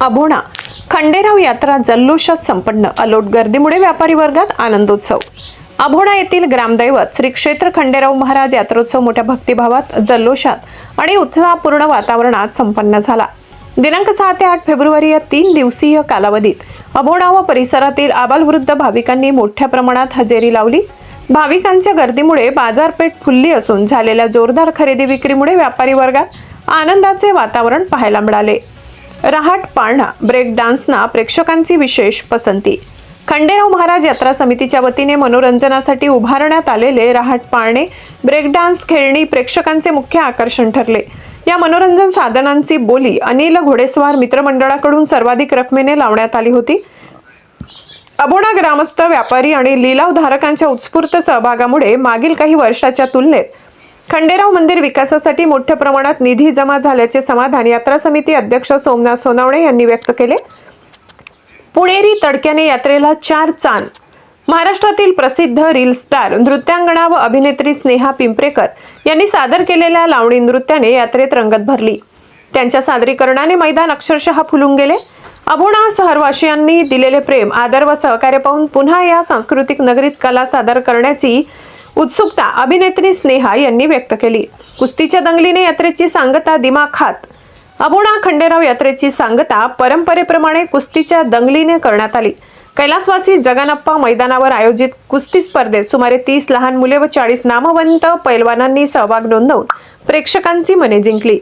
अभोणा. खंडेराव यात्रा जल्लोषात संपन्न. अलोट गर्दीमुळे व्यापारी वर्गात आनंदोत्सव. अभोणा येथील ग्रामदैवत श्री क्षेत्र खंडेराव महाराज यात्रोत्सव मोठ्या भक्तिभावात जल्लोषात आणि उत्साहपूर्ण वातावरणात संपन्न झाला. दिनांक सहा ते आठ फेब्रुवारी या तीन दिवसीय कालावधीत अभोणा व परिसरातील आबालवृद्ध भाविकांनी मोठ्या प्रमाणात हजेरी लावली. भाविकांच्या गर्दीमुळे बाजारपेठ फुलली असून झालेल्या जोरदार खरेदी विक्रीमुळे व्यापारी वर्गात आनंदाचे वातावरण पाहायला मिळाले. रहाट पाळणा ब्रेक डान्सना प्रेक्षकांची विशेष पसंती. खंडेराव महाराज यात्रा समितीच्या वतीने मनोरंजनासाठी उभारण्यात आलेले रहाट पाळणे ब्रेक डान्स खेळणी प्रेक्षकांचे मुख्य आकर्षण ठरले. या मनोरंजन साधनांची बोली अनिल घोडेस्वार मित्रमंडळाकडून सर्वाधिक रकमेने लावण्यात आली होती. अबोणा ग्रामस्थ व्यापारी आणि लिलाव धारकांच्या उत्स्फूर्त सहभागामुळे मागील काही वर्षाच्या तुलनेत खंडेराव मंदिर विकासासाठी मोठ्या प्रमाणात निधी जमा झाल्याचे समाधान यात्रा समिती अध्यक्ष सोमनाथ सोनावणे यांनी व्यक्त केले. पुणेरी तडक्याने यात्रेला चार चांद महाराष्ट्रातील प्रसिद्ध रील स्टार नृत्यांगणा व अभिनेत्री स्नेहा पिंपरेकर यांनी सादर केलेल्या लावणी नृत्याने यात्रेत रंगत भरली. त्यांच्या सादरीकरणाने मैदान अक्षरशः फुलून गेले. अभुणा शहरवासियांनी दिलेले प्रेम आदर व सहकार्य पाहून पुन्हा या सांस्कृतिक नगरीत कला सादर करण्याची उत्सुकता अभिनेत्री स्नेहा यांनी व्यक्त केली. कुस्तीच्या दंगलीने यात्रेची सांगता दिमाखात अबोणा खंडेराव यात्रेची सांगता परंपरेप्रमाणे कुस्तीच्या दंगलीने करण्यात आली. कैलासवासी जगनप्पा मैदानावर आयोजित कुस्ती स्पर्धेत सुमारे तीस लहान मुले व चाळीस नामवंत पैलवानांनी सहभाग नोंदवून प्रेक्षकांची मने जिंकली.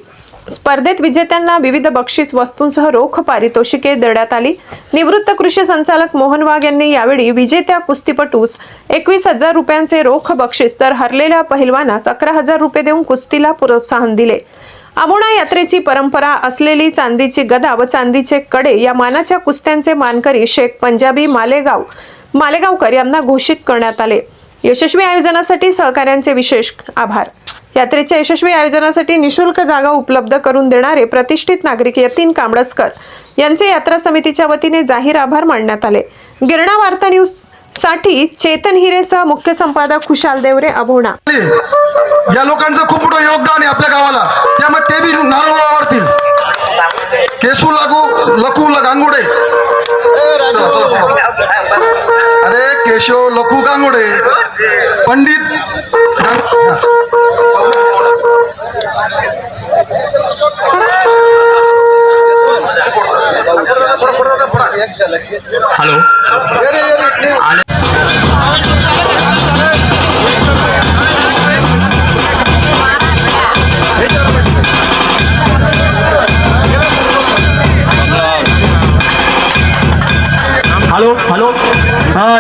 स्पर्धेत विजेत्यांना विविध बक्षीस वस्तूंसह रोख पारितोषिके देण्यात आली. निवृत्त कृषी संचालक मोहन वाघ यांनी यावेळी विजेत्या कुस्तीपटूस एकवीस हजार रुपयांचे रोख बक्षीस तर हरलेल्या पहिलवानास अकरा हजार रुपये देऊन कुस्तीला प्रोत्साहन दिले. आमोणा यात्रेची परंपरा असलेली चांदीची गदा व चांदीचे कडे या मानाच्या कुस्त्यांचे मानकरी शेख पंजाबी मालेगाव मालेगावकर यांना घोषित करण्यात आले. यशस्वी आयोजनासाठी सहकाऱ्यांचे विशेष आभार. यात्रेच्या यशस्वी आयोजनासाठी निशुल्क जागा उपलब्ध करून देणारे प्रतिष्ठित नागरिक यतीन कांबळसकर यांचे यात्रा समितीच्या वतीने जाहीर आभार मानण्यात आले. गिरणा वार्ता न्यूजसाठी चेतन हिरेसह मुख्य संपादक खुशाल देवरे अभोणा या लोकांचं खूप मोठं योगदान आहे आपल्या गावाला. त्यामुळे ते बी नारळ केसू लागू लकू गांगुडे. अरे केशव लकू गांगुडे. पंडित हॅलो हॅलो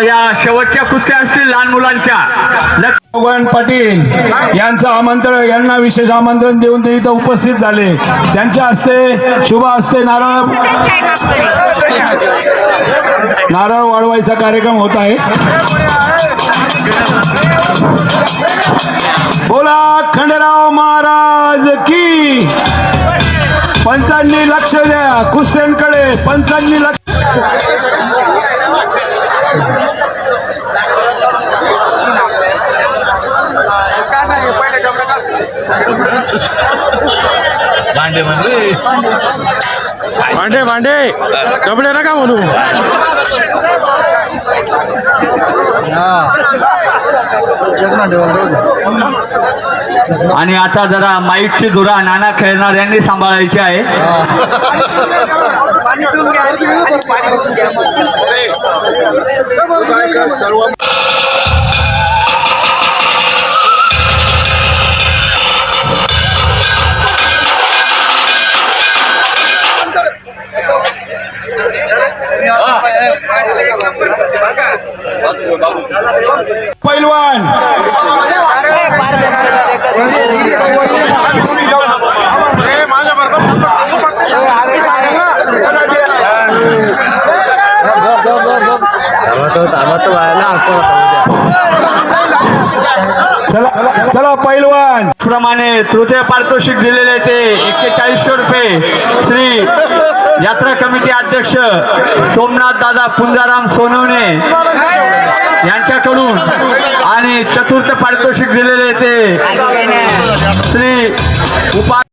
या शेवटच्या कुस्त्या असतील लहान मुलांच्या. भगवान पाटील यांचं आमंत्रण यांना विशेष आमंत्रण देऊन ते इथं उपस्थित झाले. त्यांच्या हस्ते शुभ हस्ते नारळ नारळ वाढवायचा कार्यक्रम होत आहे. बोला खंडेराव महाराज की. पंचांनी लक्ष द्या. कुस्त्यांकडे पंचांनी लक्ष भांडे भांडे कपडे नका म्हणू. आणि आता जरा माईकची धुरा नाना खेळणार यांनी सांभाळायची आहे. पैलवान. माझ्या बरोबर चला पैलवान. प्रमाणे तृतीय पारितोषिक दिलेले ते एक्केचाळीसशे रुपये. श्री यात्रा कमिटी अध्यक्ष सोमनाथ दादा पुंजाराम सोनवणे यांच्याकडून आणि चतुर्थ पारितोषिक दिलेले ते श्री उपा